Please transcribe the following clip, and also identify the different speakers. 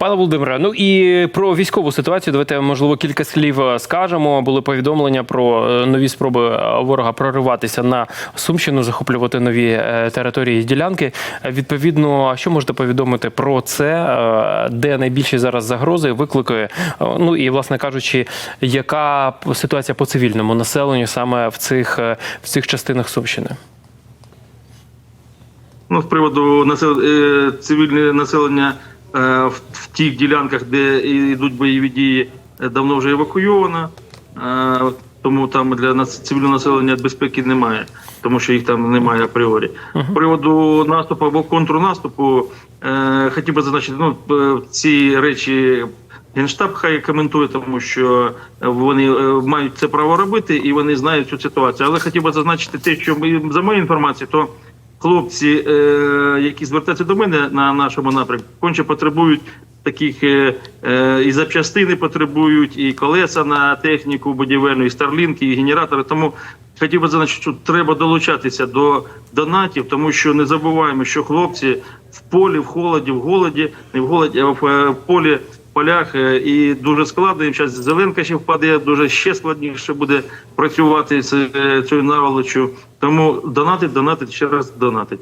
Speaker 1: Пане Володимире, ну і про військову ситуацію давайте можливо кілька слів е, скажемо. Були повідомлення про е, нові спроби е, ворога прориватися на Сумщину, захоплювати нові території і ділянки. Відповідно, що можете повідомити про це, де найбільші зараз загрози, виклики? Ну і власне кажучи, яка ситуація по цивільному населенню саме в цих в цих частинах Сумщини?
Speaker 2: Ну, з приводу цивільне населення в, в тих ділянках, де йдуть бойові дії, е, давно вже евакуйовано. Е, тому там для нас цивільного населення безпеки немає, тому що їх там немає апріорі. З приводу наступу або контрнаступу, е, хотів би зазначити, ну е, ці речі. Генштаб хай коментує, тому що вони е, мають це право робити і вони знають цю ситуацію. Але хотів би зазначити те, що ми за моєю інформацією, то хлопці, е, які звертаються до мене на нашому напрямку, конче потребують таких е, е, і запчастини потребують, і колеса на техніку будівельну, і старлінки, і генератори. Тому хотів би зазначити, що треба долучатися до донатів, тому що не забуваємо, що хлопці в полі, в холоді, в голоді, не в голоді, а в е, полі. Полях е, і дуже складно. Зараз зеленка ще впаде, дуже ще складніше буде працювати з цією наволочю. Тому донатить, донатить, ще раз донатить.